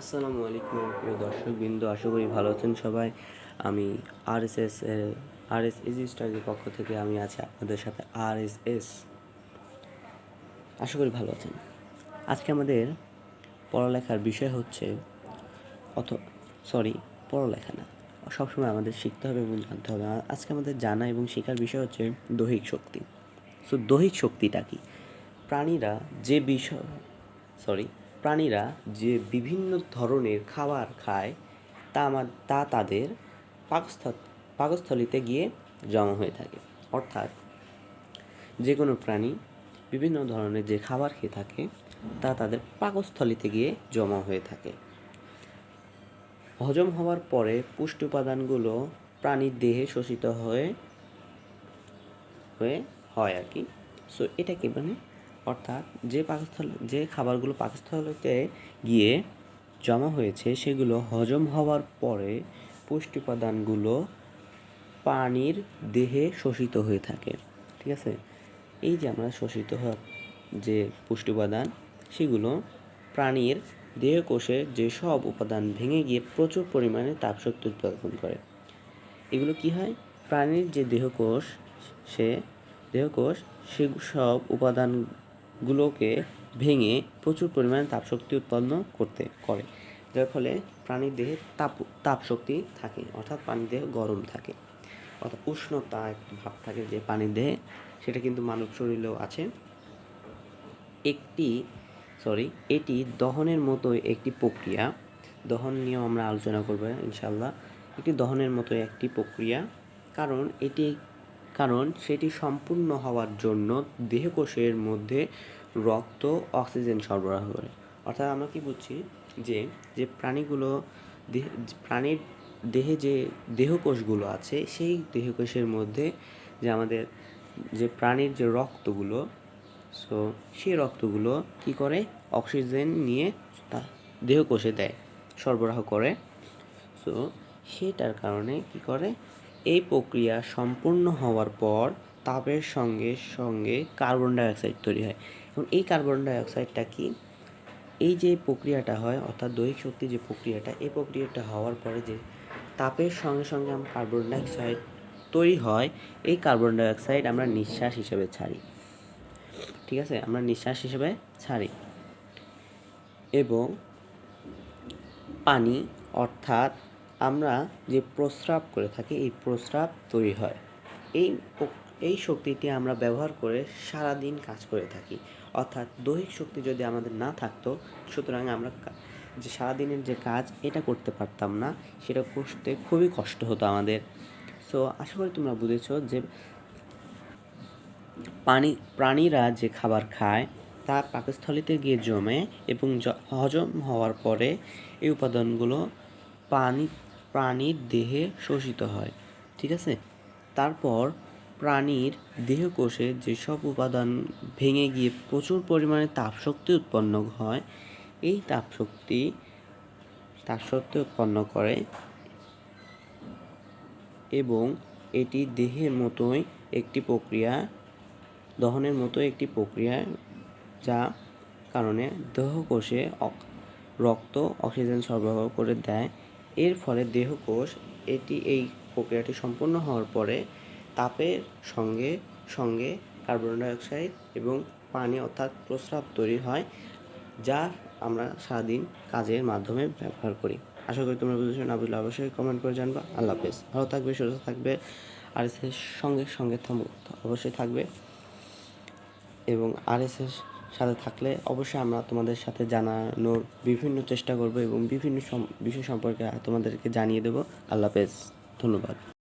আসসালামু আলাইকুম প্রিয় দর্শক বিন্দু আশা করি ভালো আছেন সবাই। আমি R S S R S S স্টাডির পক্ষ থেকে আমি আছি আপনাদের সাথে আর এস এস আশা করি ভালো আছেন। আজকে আমাদের পড়ালেখার বিষয় হচ্ছে অথ সরি পড়ালেখা না। সবসময় আমাদের শিখতে হবে এবং জানতে হবে। আজকে আমাদের জানা এবং শেখার বিষয় হচ্ছে দৈহিক শক্তি। সো দৈহিক শক্তিটা কি? প্রাণীরা যে বিষয় সরি প্রাণীরা যে বিভিন্ন ধরনের খাবার খায়, তা আমার, তা তাদের পাকস্থ, পাকস্থলিতে গিয়ে জমা হয়ে থাকে। অর্থাৎ যে কোনো প্রাণী বিভিন্ন ধরনের যে খাবার খেয়ে থাকে, তা তাদের পাকস্থলিতে গিয়ে জমা হয়ে থাকে। হজম হওয়ার পরে পুষ্টি উপাদানগুলো প্রাণীর দেহে শোষিত হয়ে হয়ে হয় আর কি। সো এটাকে মানে অর্থাৎ যে পাকস্থল, যে খাবারগুলো পাকস্থলিতে গিয়ে জমা হয়েছে, সেগুলো হজম হওয়ার পরে পুষ্টি উপাদানগুলো প্রাণীর দেহে শোষিত হয়ে থাকে। ঠিক আছে? এই যে আমরা শোষিত হওয়া যে পুষ্টি উপাদান সেগুলো প্রাণীর দেহকোষে যেসব উপাদান ভেঙে গিয়ে প্রচুর পরিমাণে তাপশক্তি উৎপাদন করে। এগুলো কি হয়? প্রাণীর যে দেহকোষ, সে দেহকোষ, সে সব উপাদানগুলোকে ভেঙে প্রচুর পরিমাণে তাপশক্তি উৎপন্ন করতে করে, যার ফলে প্রাণীর দেহে তাপ, তাপশক্তি থাকে, অর্থাৎ প্রাণীর দেহ গরম থাকে। অর্থাৎ উষ্ণতা একটা ভাব থাকে যে প্রাণীর দেহে, সেটা কিন্তু মানব শরীরেও আছে। একটি সরি এটি দহনের মতোই একটি প্রক্রিয়া। দহন নিয়েও আমরা আলোচনা করব ইনশাল্লাহ একটি দহনের মতো একটি প্রক্রিয়া। কারণ এটি কারণ সেটি সম্পূর্ণ হওয়ার জন্য দেহকোষের মধ্যে রক্ত, অক্সিজেন সরবরাহ করে। অর্থাৎ আমরা কি বুঝছি যে যে প্রাণীগুলো দেহ, প্রাণীর দেহে যে দেহকোষগুলো আছে, সেই দেহকোষের মধ্যে যে আমাদের যে প্রাণীর যে রক্তগুলো সো সেই রক্তগুলো কি করে? অক্সিজেন নিয়ে তা দেহকোষে দেয়, সরবরাহ করে। সো সেটার কারণে কি করে? এই প্রক্রিয়া সম্পূর্ণ হওয়ার পর তাপের সঙ্গে সঙ্গে কার্বন ডাইঅক্সাইড তৈরি হয়। এবং এই কার্বন ডাইঅক্সাইডটা কি? এই যে প্রক্রিয়াটা হয়, অর্থাৎ দৈহিক শক্তি যে প্রক্রিয়াটা, এই প্রক্রিয়াটা হওয়ার পরে যে তাপের সঙ্গে সঙ্গে আমরা কার্বন ডাইঅক্সাইড তৈরি হয়, এই কার্বন ডাইঅক্সাইড আমরা নিঃশ্বাস হিসেবে ছাড়ি। ঠিক আছে? আমরা নিঃশ্বাস হিসেবে ছাড়ি। এবং পানি, অর্থাৎ আমরা যে প্রস্রাব করে থাকি, এই প্রস্রাব তৈরি হয়। এই এই শক্তিটি আমরা ব্যবহার করে সারা দিন কাজ করে থাকি। অর্থাৎ দৈহিক শক্তি যদি আমাদের না থাকতো, সুতরাং আমরা যে সারাদিনের যে কাজ, এটা করতে পারতাম না। সেটা করতে খুবই কষ্ট হতো আমাদের। সো আশা করি তোমরা বুঝেছ যে পানি, প্রাণীরা যে খাবার খায়, তা পাকস্থলিতে গিয়ে জমে এবং হজম হওয়ার পরে এই উপাদানগুলো পানি প্রাণীর দেহে শোষিত হয়, ঠিক আছে? তারপর প্রাণীর দেহকোষে যেসব উপাদান ভেঙে গিয়ে প্রচুর পরিমাণে তাপশক্তি উৎপন্ন হয়, এই তাপশক্তি তাপশক্তি উৎপন্ন করে এবং এটি দেহের মতোই একটি প্রক্রিয়া, দহনের মতো একটি প্রক্রিয়া, যা কারণে দেহকোষে রক্ত, অক্সিজেন সরবরাহ করে দেয় এর ফলে দেহকোষ, এটি এই প্রক্রিয়াটি সম্পূর্ণ হওয়ার পরে তাপের সঙ্গে সঙ্গে কার্বন ডাইঅক্সাইড এবং পানি অর্থাৎ প্রস্রাব তৈরি হয়, যা আমরা সারাদিন কাজের মাধ্যমে ব্যবহার করি। আশা করি তোমরা বুঝেছ, না বুঝলে অবশ্যই কমেন্ট করে জানবা। আল্লাহ হাফেজ। ভালো থাকবে, সুস্থ থাকবে, আর এস সঙ্গে সঙ্গে অবশ্যই থাকবে। এবং আরএসএস সাথে থাকলে অবশ্যই আমরা তোমাদের সাথে জানানোর বিভিন্ন চেষ্টা করব এবং বিভিন্ন বিষয় সম্পর্কে তোমাদেরকে জানিয়ে দেব। আল্লাহ হাফেজ। ধন্যবাদ।